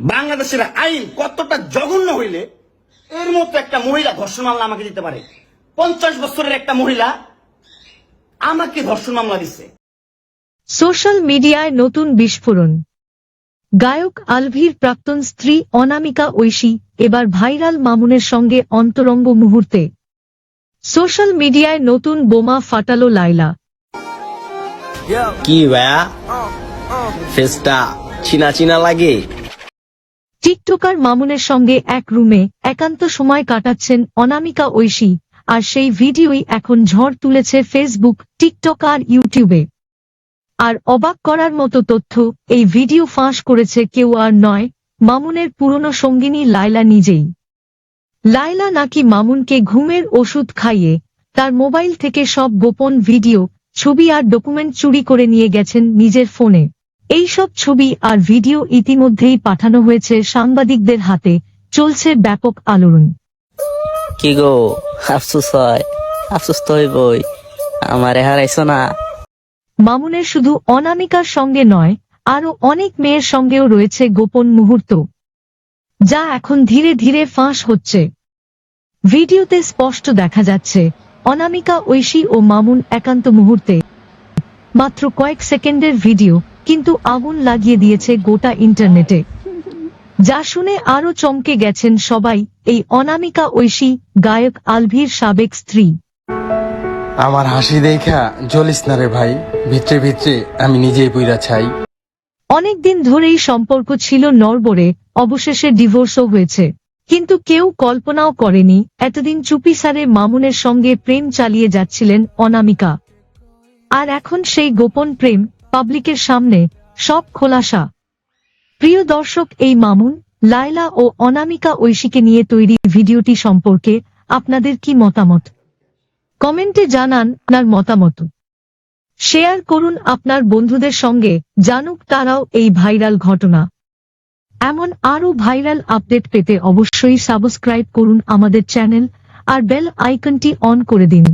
বাংলাদেশের আইন কতটা জঘন্য হইলে এর মতো একটা মহিলা ধর্ষণ মামলা আমাকে দিতে পারে। পঞ্চাশ বছরের একটা মহিলা আমাকে ধর্ষণ মামলা দিচ্ছে সোশ্যাল মিডিয়ায় নতুন বিস্ফোরণ। গায়ক আলভির প্রাক্তন স্ত্রী অনামিকা ঐশী এবার ভাইরাল মামুনের সঙ্গে অন্তরঙ্গ মুহূর্তে। সোশ্যাল মিডিয়ায় নতুন বোমা ফাটালো লাইলা কি ভাইয়া? ফেসটা চিনা চিনা লাগে? টিকটকার মামুনের সঙ্গে এক রুমে একান্ত সময় কাটাচ্ছেন অনামিকা ঐশী, আর সেই ভিডিওই এখন ঝড় তুলেছে ফেসবুক টিকটক আর ইউটিউবে আর অবাক করার মতো তথ্য, এই ভিডিও ফাঁস করেছে কেউ আর নয়, মামুনের পুরনো সঙ্গিনী লাইলা নিজেই। লাইলা নাকি মামুনকে ঘুমের ওষুধ খাইয়ে তার মোবাইল থেকে সব গোপন ভিডিও, ছবি আর ডকুমেন্ট চুরি করে নিয়ে গেছেন নিজের ফোনে। এই সব ছবি আর ভিডিও ইতিমধ্যেই পাঠানো হয়েছে সাংবাদিকদের হাতে চলছে ব্যাপক আলোড়ন। কি গো আফসোস হয় আফসোস তো হইবই আমারে হারাইছো না। মামুনের শুধু অনামিকার সঙ্গে নয় আরও অনেক মেয়ের সঙ্গেও রয়েছে গোপন মুহূর্ত। যা এখন ধীরে ধীরে ফাঁস হচ্ছে। ভিডিওতে স্পষ্ট দেখা যাচ্ছে অনামিকা ঐশী ও মামুন একান্ত মুহূর্তে। মাত্র কয়েক সেকেন্ডের ভিডিও কিন্তু আগুন লাগিয়ে দিয়েছে গোটা ইন্টারনেটে। যা শুনে আরও চমকে গেছেন সবাই এই অনামিকা ঐশী গায়ক আলভির সাবেক স্ত্রী। আমার হাসি দেখা জ্বলিস না রে ভাই ভিতরে ভিতরে আমি নিজেই বুইরা ছাই। অনেকদিন ধরেই সম্পর্ক ছিল নরবরে অবশেষে ডিভোর্সও হয়েছে। কিন্তু কেউ কল্পনাও করেনি এতদিন চুপি চুপিসারে মামুনের সঙ্গে প্রেম চালিয়ে যাচ্ছিলেন অনামিকা। আর এখন সেই গোপন প্রেম পাবলিকের সামনে সব খোলাসা। প্রিয় দর্শক, এই মামুন, লায়লা ও অনামিকা ঐশীকে নিয়ে তৈরি ভিডিওটি সম্পর্কে আপনাদের কি মতামত? কমেন্টে জানান আপনার মতামত। শেয়ার করুন আপনার বন্ধুদের সঙ্গে, জানুক তারাও এই ভাইরাল ঘটনা। এমন আরও ভাইরাল আপডেট পেতে অবশ্যই সাবস্ক্রাইব করুন আমাদের চ্যানেল আর বেল আইকনটি অন করে দিন।